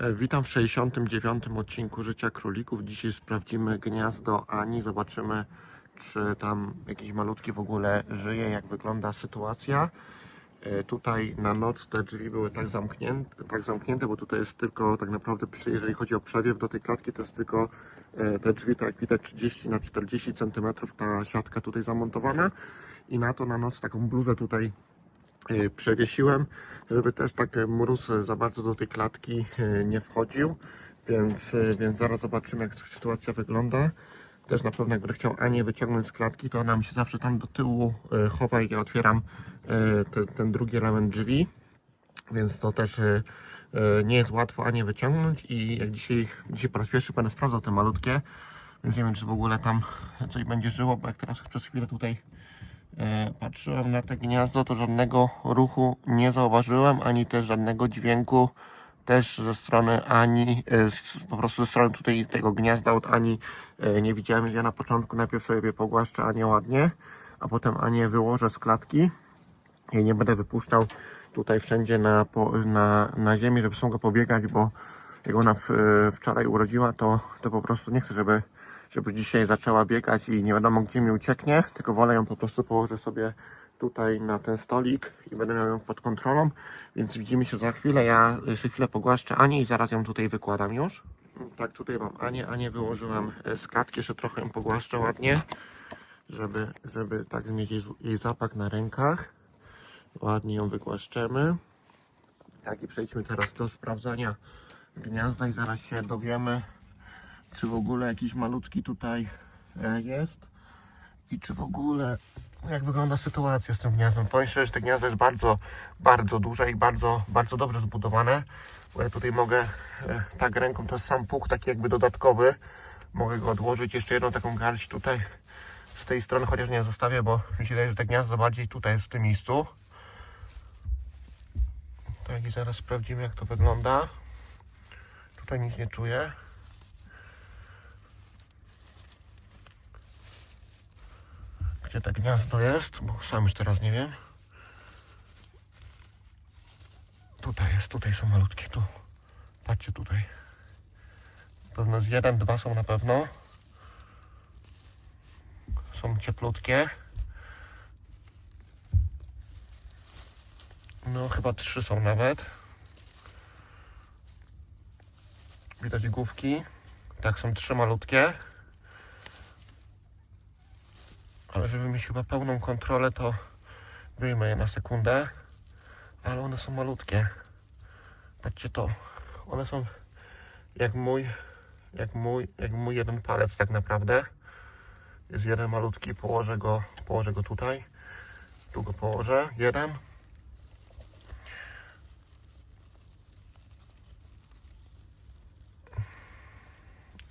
E, Witam w 69. odcinku Życia Królików. Dzisiaj sprawdzimy gniazdo Ani. Zobaczymy, czy tam jakiś malutki w ogóle żyje, jak wygląda sytuacja. E, Tutaj na noc te drzwi były tak zamknięte, tak zamknięte, bo tutaj jest tylko tak naprawdę, jeżeli chodzi o przewiew do tej klatki, to jest tylko e, te drzwi, tak jak widać, 30 na 40 cm ta siatka tutaj zamontowana. I na to na noc taką bluzę tutaj przewiesiłem, żeby też tak y, mróz y, za bardzo do tej klatki y, nie wchodził, więc, y, więc zaraz zobaczymy jak sytuacja wygląda. Też na pewno jak chciał Anię wyciągnąć z klatki, to ona mi się zawsze tam do tyłu y, chowa i ja otwieram y, te, ten drugi element drzwi, więc to też y, y, nie jest łatwo Anię wyciągnąć i jak dzisiaj, dzisiaj po raz pierwszy będę sprawdzał te malutkie, więc nie wiem czy w ogóle tam coś będzie żyło, bo jak teraz przez chwilę tutaj patrzyłem na te gniazdo, to żadnego ruchu nie zauważyłem, ani też żadnego dźwięku też ze strony Ani, e, po prostu ze strony tutaj tego gniazda od Ani e, nie widziałem, ja na początku najpierw sobie pogłaszczę Anię ładnie, a potem Anię wyłożę z klatki. I nie będę wypuszczał tutaj wszędzie na, na, na ziemi, żeby mogła pobiegać, bo jak ona e, wczoraj urodziła, to, to po prostu nie chcę, żeby, żeby dzisiaj zaczęła biegać i nie wiadomo gdzie mi ucieknie, tylko wolę ją po prostu położę sobie tutaj na ten stolik i będę miał ją pod kontrolą, więc widzimy się za chwilę. Ja jeszcze chwilę pogłaszczę Anię i zaraz ją tutaj wykładam już. Tak, tutaj mam Anię. Anię wyłożyłam e, z klatki, jeszcze trochę ją pogłaszczę ładnie, żeby, żeby tak mieć jej, jej zapach na rękach. Ładnie ją wygłaszczemy. Tak i przejdźmy teraz do sprawdzania gniazda i zaraz się dowiemy, czy w ogóle jakiś malutki tutaj e, jest i czy w ogóle jak wygląda sytuacja z tym gniazdem. Powiem szczerze, że to gniazdo jest bardzo, bardzo duże i bardzo, bardzo dobrze zbudowane. Bo ja tutaj mogę e, tak ręką, to jest sam puch taki jakby dodatkowy. Mogę go odłożyć, jeszcze jedną taką garść tutaj z tej strony, chociaż nie zostawię, bo mi się wydaje, że to gniazdo bardziej tutaj jest w tym miejscu. Tak i zaraz sprawdzimy jak to wygląda. Tutaj nic nie czuję. Gdzie to gniazdo jest? Bo sam już teraz nie wiem. Tutaj jest, tutaj są malutkie, tu. Patrzcie tutaj. Pewno z jeden, dwa są na pewno. Są cieplutkie. No chyba trzy są nawet. Widać główki. Tak, są trzy malutkie. Ale żeby mieć chyba pełną kontrolę, to wyjmę je na sekundę. Ale one są malutkie. Patrzcie to. One są jak mój, jak mój, jak mój jeden palec tak naprawdę. Jest jeden malutki, położę go, położę go tutaj. Tu go położę. Jeden.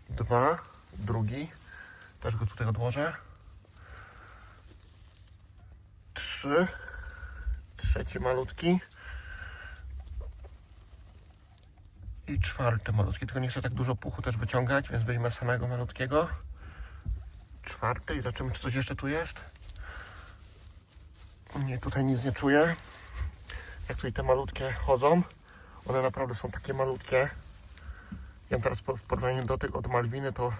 Dwa. Drugi. Też go tutaj odłożę. Trzeci malutki. I czwarty malutki. Tylko nie chcę tak dużo puchu też wyciągać, więc wyjmę samego malutkiego. Czwarty i zobaczymy, czy coś jeszcze tu jest. Nie, tutaj nic nie czuję. Jak tutaj te malutkie chodzą. One naprawdę są takie malutkie. Ja teraz w porównaniu do tych od Malwiny to,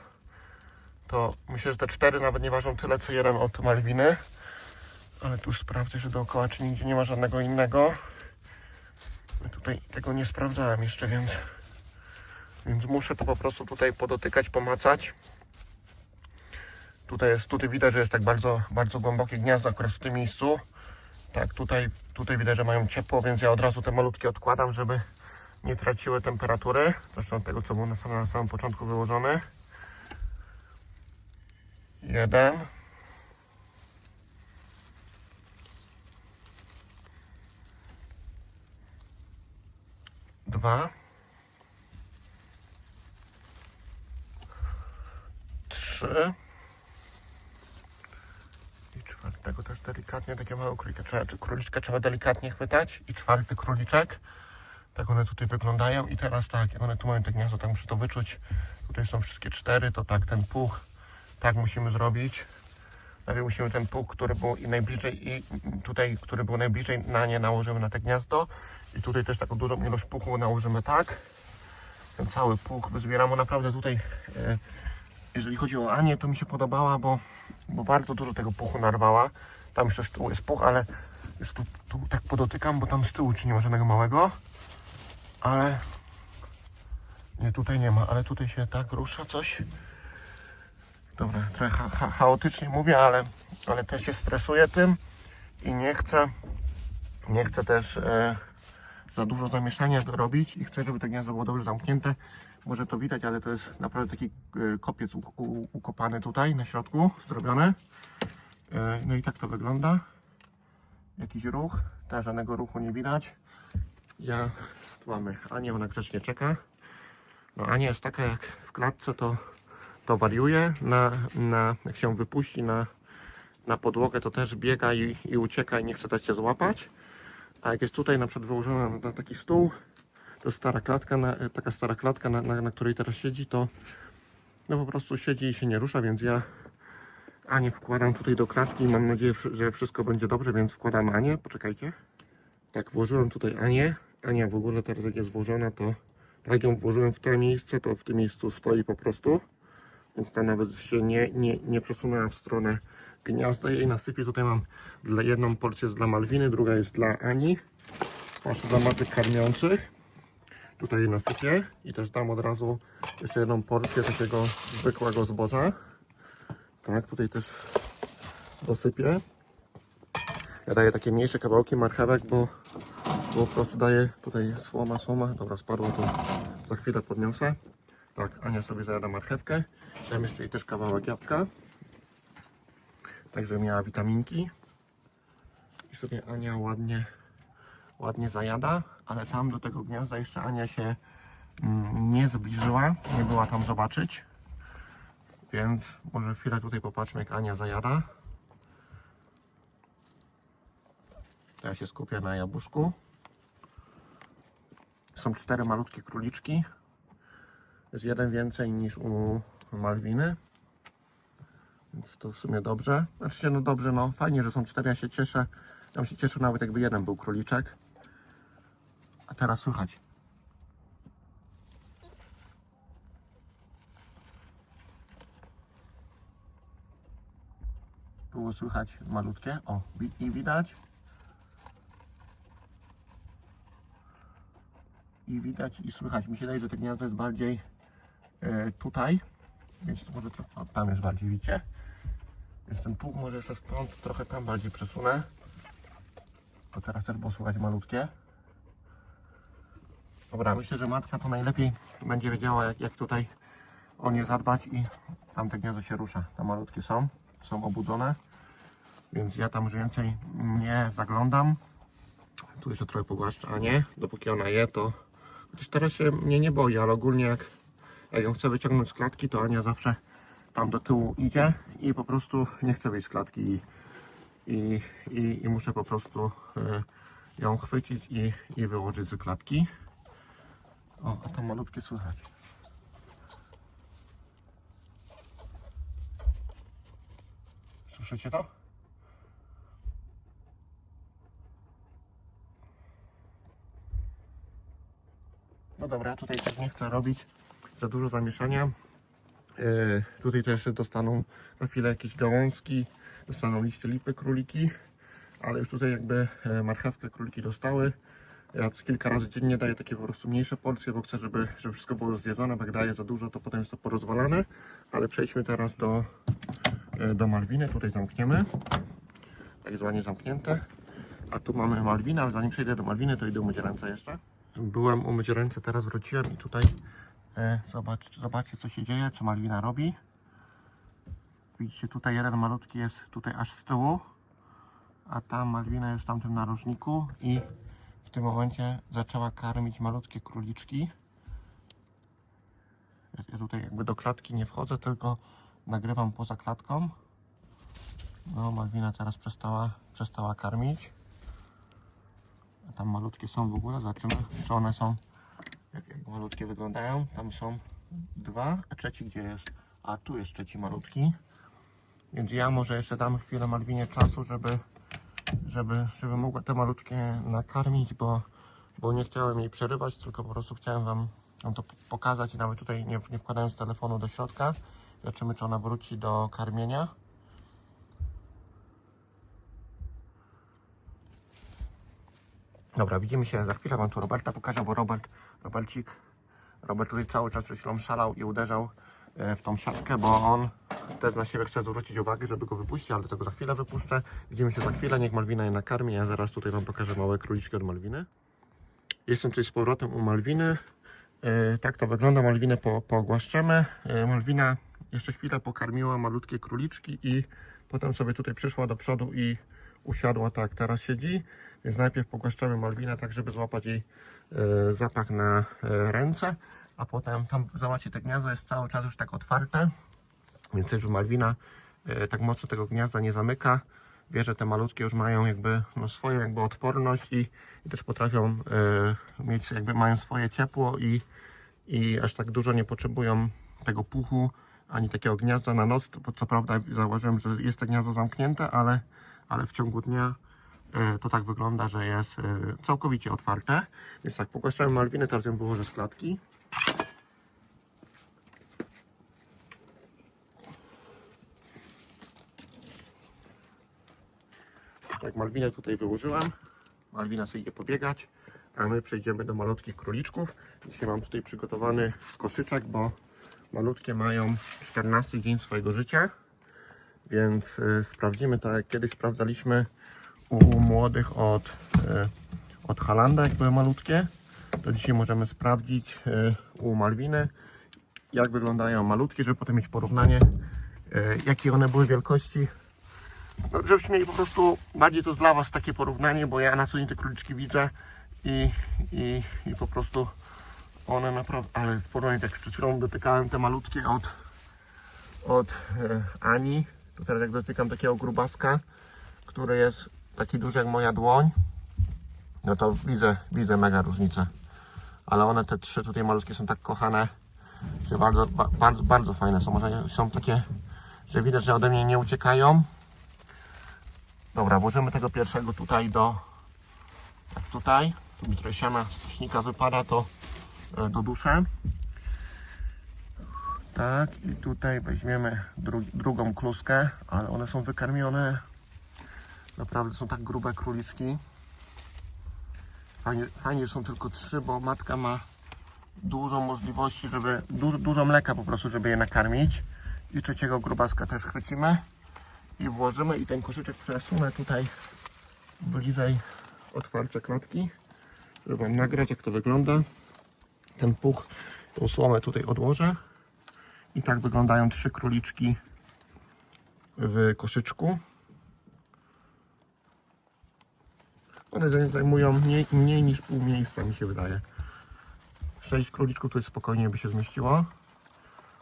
to myślę, że te cztery nawet nie ważą tyle co jeden od Malwiny. Ale tu sprawdzę, że dookoła czy nigdzie nie ma żadnego innego. Tutaj tego nie sprawdzałem jeszcze, więc, więc muszę to po prostu tutaj podotykać, pomacać. Tutaj jest, tutaj widać, że jest tak bardzo, bardzo głębokie gniazdo akurat w tym miejscu. Tak, tutaj, tutaj widać, że mają ciepło, więc ja od razu te malutkie odkładam, żeby nie traciły temperatury. Zresztą od tego, co było na samym, na samym początku wyłożone. Jeden. Dwa. Trzy. I czwartego też delikatnie, takie małe królika. Trzeba, króliczka trzeba delikatnie chwytać. I czwarty króliczek. Tak one tutaj wyglądają. I teraz tak, jak one tu mają te gniazdo, tak muszę to wyczuć. Tutaj są wszystkie cztery, to tak, ten puch. Tak musimy zrobić. Najpierw musimy ten puch, który był i najbliżej i tutaj, który był najbliżej na nie nałożymy na te gniazdo. I tutaj też taką dużą ilość puchu nałożymy tak. ten cały puch wyzbieram, naprawdę tutaj, e, jeżeli chodzi o Anię, to mi się podobała, bo, bo bardzo dużo tego puchu narwała. Tam jeszcze z tyłu jest puch, ale już tu, tu tak podotykam, bo tam z tyłu czy nie ma żadnego małego, ale nie, tutaj nie ma, ale tutaj się tak rusza coś. Dobra, trochę cha cha chaotycznie mówię, ale, ale też się stresuję tym i nie chcę, nie chcę też e, za dużo zamieszania robić i chcę, żeby to gniazdo było dobrze zamknięte. Może to widać, ale to jest naprawdę taki e, kopiec ukopany tutaj na środku, zrobiony. E, no i tak to wygląda. Jakiś ruch, też żadnego ruchu nie widać. Ja, tu mamy Anię, ona grzecznie czeka. No Ania jest taka jak w klatce, to, to wariuje. Na, na, jak się wypuści na, na podłogę, to też biega i, i ucieka i nie chce dać się złapać. A jak jest tutaj na przykład wyłożona na taki stół, to stara klatka, na, taka stara klatka, na, na, na której teraz siedzi, to no po prostu siedzi i się nie rusza, więc ja Anię wkładam tutaj do klatki i mam nadzieję, że wszystko będzie dobrze, więc wkładam Anię. Poczekajcie. Tak, włożyłem tutaj Anię. Ania w ogóle teraz jak jest włożona, to tak ją włożyłem w to miejsce, to w tym miejscu stoi po prostu. Więc ta nawet się nie, nie, nie przesunęła w stronę gniazda. Jej nasypię. Tutaj mam dla jedną porcję jest dla Malwiny, druga jest dla Ani. Proszę dla matek karmiących. Tutaj jej nasypię i też dam od razu jeszcze jedną porcję takiego zwykłego zboża. Tak, tutaj też dosypię. Ja daję takie mniejsze kawałki marchewek, bo, bo po prostu daję tutaj słoma, słoma. Dobra, spadło to za chwilę podniosę. Tak, Ania sobie zajada marchewkę. Dam jeszcze jej też kawałek jabłka. Także miała witaminki. I sobie Ania ładnie, ładnie zajada, ale tam do tego gniazda jeszcze Ania się mm, nie zbliżyła, nie była tam zobaczyć. Więc może chwilę tutaj popatrzmy jak Ania zajada. Ja się skupię na jabłuszku. Są cztery malutkie króliczki. Jest jeden więcej niż u Malwiny. Więc to w sumie dobrze. Znaczy no dobrze, no fajnie, że są cztery, ja się cieszę. Ja się cieszył nawet jakby jeden był króliczek. A teraz słychać. Było słychać malutkie. O, i widać. I widać i słychać. Mi się wydaje, że to gniazdo jest bardziej e, tutaj. Więc to może o, tam jest bardziej, widzicie? Więc ten puch może jeszcze stąd trochę tam bardziej przesunę. To teraz też było słychać malutkie. Dobra, myślę, że matka to najlepiej będzie wiedziała jak, jak tutaj o nie zadbać i tam te gniazdo się rusza. Tam malutkie są, są obudzone. Więc ja tam już więcej nie zaglądam. Tu jeszcze trochę pogłaszczę Anię. Dopóki ona je, to... Chociaż teraz się mnie nie boi, ale ogólnie jak, jak ją chcę wyciągnąć z klatki, to Ania zawsze tam do tyłu idzie i po prostu nie chce wyjść z klatki i, i, i, muszę po prostu e, ją chwycić i, i wyłożyć z klatki. O, a to malutkie słychać. Słyszycie to? No dobra, tutaj też nie chcę robić za dużo zamieszania. E, tutaj też dostaną na chwilę jakieś gałązki, dostaną liście lipy króliki, ale już tutaj jakby e, marchewkę króliki dostały. Ja kilka razy dziennie daję takie po prostu mniejsze porcje, bo chcę, żeby, żeby wszystko było zjedzone, bo jak daję za dużo, to potem jest to porozwalane. Ale przejdźmy teraz do, e, do Malwiny, tutaj zamkniemy. Tak zwanie zamknięte. A tu mamy Malwinę, ale zanim przejdę do Malwiny, to idę umyć ręce jeszcze. Byłem umyć ręce, teraz wróciłem i tutaj zobacz, zobaczcie co się dzieje, co Malwina robi. Widzicie, tutaj jeden malutki jest tutaj aż z tyłu, a ta Malwina jest w tamtym narożniku i w tym momencie zaczęła karmić malutkie króliczki. Ja- tutaj jakby do klatki nie wchodzę, tylko nagrywam poza klatką. No, Malwina teraz przestała, przestała karmić. A tam malutkie są w ogóle, zobaczymy, czy one są, malutkie wyglądają. Tam są dwa, a trzeci gdzie jest? A tu jest trzeci malutki. Więc ja może jeszcze dam chwilę Malwinie czasu, żeby, żeby, żeby mogła te malutkie nakarmić, bo, bo nie chciałem jej przerywać, tylko po prostu chciałem Wam to pokazać i nawet tutaj nie, nie wkładając telefonu do środka. Zobaczymy, czy ona wróci do karmienia. Dobra, widzimy się za chwilę. Wam tu Roberta pokażę, bo Robert, Robercik, Robert tutaj cały czas przed chwilą szalał i uderzał e, w tą siatkę, bo on też na siebie chce zwrócić uwagę, żeby go wypuścić, ale tego za chwilę wypuszczę. Widzimy się za chwilę, niech Malwina je nakarmi. Ja zaraz tutaj Wam pokażę małe króliczki od Malwiny. Jestem tutaj z powrotem u Malwiny. E, tak to wygląda. Malwinę po, pogłaszczemy. E, Malwina jeszcze chwilę pokarmiła malutkie króliczki i potem sobie tutaj przyszła do przodu i usiadła tak, teraz siedzi. Więc najpierw pogłaszczamy Malwinę tak, żeby złapać jej e, zapach na e, ręce, a potem tam zobaczcie, te gniazdo jest cały czas już tak otwarte, więc też Malwina e, tak mocno tego gniazda nie zamyka. Wie, że te malutkie już mają jakby no, swoją jakby odporność i, i też potrafią e, mieć, jakby mają swoje ciepło i, i aż tak dużo nie potrzebują tego puchu ani takiego gniazda na noc. Bo co prawda zauważyłem, że jest to gniazdo zamknięte, ale, ale w ciągu dnia e, to tak wygląda, że jest e, całkowicie otwarte. Więc tak, pogłaszczałem Malwinę, teraz ją wyłożę z klatki. Tak, Malwinę tutaj wyłożyłem. Malwina sobie idzie pobiegać, a my przejdziemy do malutkich króliczków. Dzisiaj mam tutaj przygotowany koszyczek, bo malutkie mają 14 dzień swojego życia. Więc y, sprawdzimy tak jak kiedyś sprawdzaliśmy u młodych od, y, od Halanda, jak były malutkie. To dzisiaj możemy sprawdzić y, u Malwiny, jak wyglądają malutkie, żeby potem mieć porównanie, jakie one były wielkości no, żebyśmy mieli po prostu bardziej to dla Was takie porównanie, bo ja na co dzień te króliczki widzę i, i, i po prostu one naprawdę, ale w porównaniu tak przed chwilą dotykałem te malutkie od, od Ani, teraz jak dotykam takiego grubaska, który jest taki duży jak moja dłoń, no to widzę, widzę mega różnicę. Ale one te trzy tutaj malutkie są tak kochane, że bardzo, ba, bardzo, bardzo fajne są. Może są takie, że widać, że ode mnie nie uciekają, Dobra, włożymy tego pierwszego tutaj do. Tak tutaj. Tu mi trochę siana śnika wypada, to e, do duszę. Tak, i tutaj weźmiemy dru drugą kluskę, ale one są wykarmione. Naprawdę są tak grube króliczki. Fajnie, fajnie są tylko trzy, bo matka ma dużo możliwości, żeby. Dużo, dużo mleka po prostu, żeby je nakarmić. I trzeciego grubaska też chwycimy i włożymy i ten koszyczek przesunę tutaj bliżej otwarcia klatki, żeby Wam nagrać jak to wygląda. Ten puch, tą słomę tutaj odłożę i tak wyglądają trzy króliczki w koszyczku. One zaj- zajmują mniej, mniej niż pół miejsca mi się wydaje. Sześć króliczków tutaj spokojnie by się zmieściło.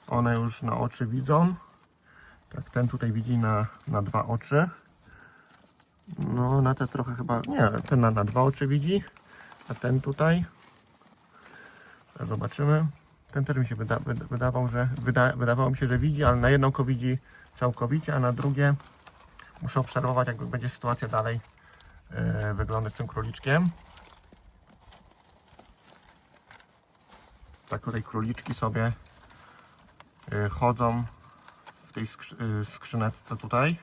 One już na oczy widzą. Tak, ten tutaj widzi na, na dwa oczy. No, na te trochę chyba. Nie, ten na, na dwa oczy widzi. A ten tutaj. Zobaczymy. Ten też mi się wyda, wyda, wydawał, że wyda, wydawało mi się, że widzi, ale na jedno oko widzi całkowicie, a na drugie muszę obserwować, jak będzie sytuacja dalej e, wyglądać z tym króliczkiem. Tak tutaj króliczki sobie e, chodzą w tej skrzy- y, skrzyneczce tutaj.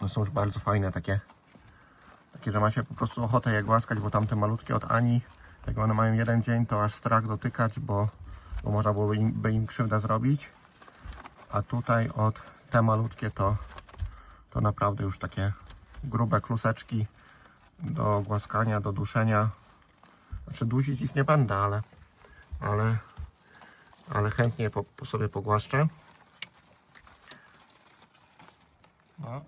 One są już bardzo fajne takie. Takie, że ma się po prostu ochotę je głaskać, bo tamte malutkie od Ani, jak one mają jeden dzień, to aż strach dotykać, bo, bo można byłoby im, by im krzywdę zrobić. A tutaj od te malutkie to, to naprawdę już takie grube kluseczki do głaskania, do duszenia. Znaczy dusić ich nie będę, ale, ale ale chętnie po, po sobie pogłaszczę. No.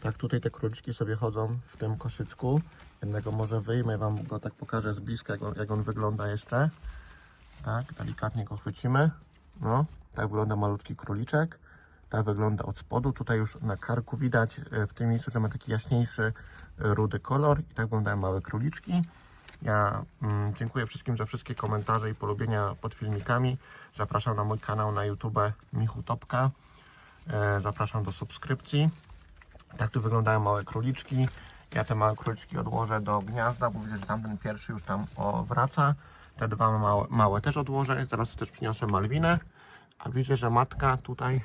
Tak, tutaj te króliczki sobie chodzą w tym koszyczku. Jednego może wyjmę, Wam go tak pokażę z bliska, jak on, jak on wygląda jeszcze. Tak, delikatnie go chwycimy. No, tak wygląda malutki króliczek. Tak wygląda od spodu. Tutaj już na karku widać e, w tym miejscu, że ma taki jaśniejszy e, rudy kolor. I tak wyglądają małe króliczki. Ja mm, dziękuję wszystkim za wszystkie komentarze i polubienia pod filmikami. Zapraszam na mój kanał na YouTube Michu Topka. E, zapraszam do subskrypcji. Tak tu wyglądają małe króliczki. Ja te małe króliczki odłożę do gniazda, bo widzę, że tamten pierwszy już tam wraca. Te dwa małe, małe też odłożę. Zaraz też przyniosę Malwinę. A widzę, że matka tutaj,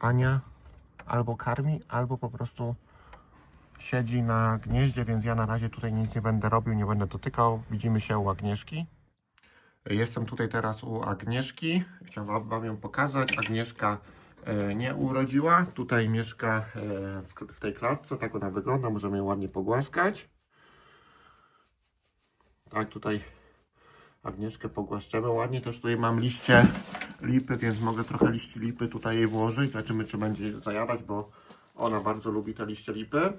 Ania, albo karmi, albo po prostu siedzi na gnieździe, więc ja na razie tutaj nic nie będę robił, nie będę dotykał. Widzimy się u Agnieszki. Jestem tutaj teraz u Agnieszki. Chciałbym Wam ją pokazać. Agnieszka nie urodziła. Tutaj mieszka e, w, w tej klatce. Tak ona wygląda. Możemy ją ładnie pogłaskać. Tak, tutaj Agnieszkę pogłaszczemy ładnie. Też tutaj mam liście lipy, więc mogę trochę liści lipy tutaj jej włożyć. Zobaczymy, czy będzie zajadać, bo ona bardzo lubi te liście lipy.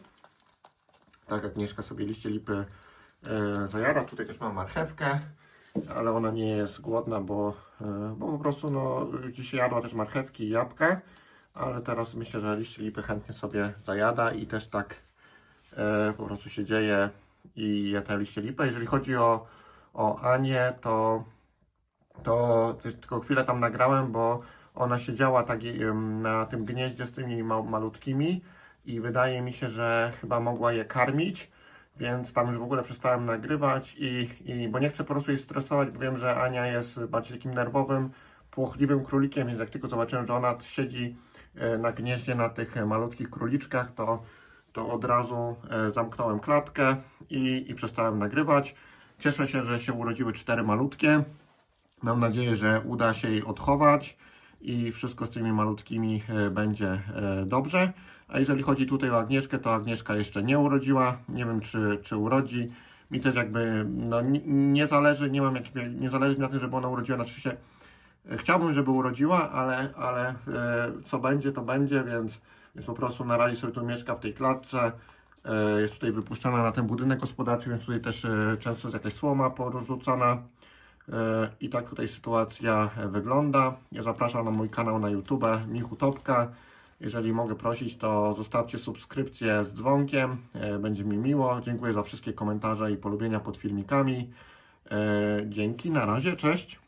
Tak, Agnieszka sobie liście lipy e, zajada. Tutaj też mam marchewkę, ale ona nie jest głodna, bo, e, bo po prostu no, dzisiaj jadła też marchewki i jabłka, ale teraz myślę, że liście lipy chętnie sobie zajada i też tak e, po prostu się dzieje i je te liście lipy. Jeżeli chodzi o, o Anię, to to też tylko chwilę tam nagrałem, bo ona siedziała tak na tym gnieździe z tymi ma malutkimi i wydaje mi się, że chyba mogła je karmić, więc tam już w ogóle przestałem nagrywać i, i bo nie chcę po prostu jej stresować, bo wiem, że Ania jest bardziej takim nerwowym, płochliwym królikiem, więc jak tylko zobaczyłem, że ona siedzi e, na gnieździe na tych e, malutkich króliczkach, to, to od razu e, zamknąłem klatkę i, i przestałem nagrywać. Cieszę się, że się urodziły cztery malutkie. Mam nadzieję, że uda się jej odchować i wszystko z tymi malutkimi e, będzie e, dobrze. A jeżeli chodzi tutaj o Agnieszkę, to Agnieszka jeszcze nie urodziła. Nie wiem, czy, czy urodzi. Mi też jakby no, nie, nie zależy, nie mam jakby, nie zależy mi na tym, żeby ona urodziła. Znaczy się, e, chciałbym, żeby urodziła, ale, ale co będzie, to będzie, więc, więc po prostu na razie sobie tu mieszka w tej klatce. Jest tutaj wypuszczana na ten budynek gospodarczy, więc tutaj też często jest jakaś słoma porzucana. I tak tutaj sytuacja wygląda. Ja zapraszam na mój kanał na YouTube, Michu Topka. Jeżeli mogę prosić, to zostawcie subskrypcję z dzwonkiem. E, Będzie mi miło. Dziękuję za wszystkie komentarze i polubienia pod filmikami. E, Dzięki, na razie, cześć.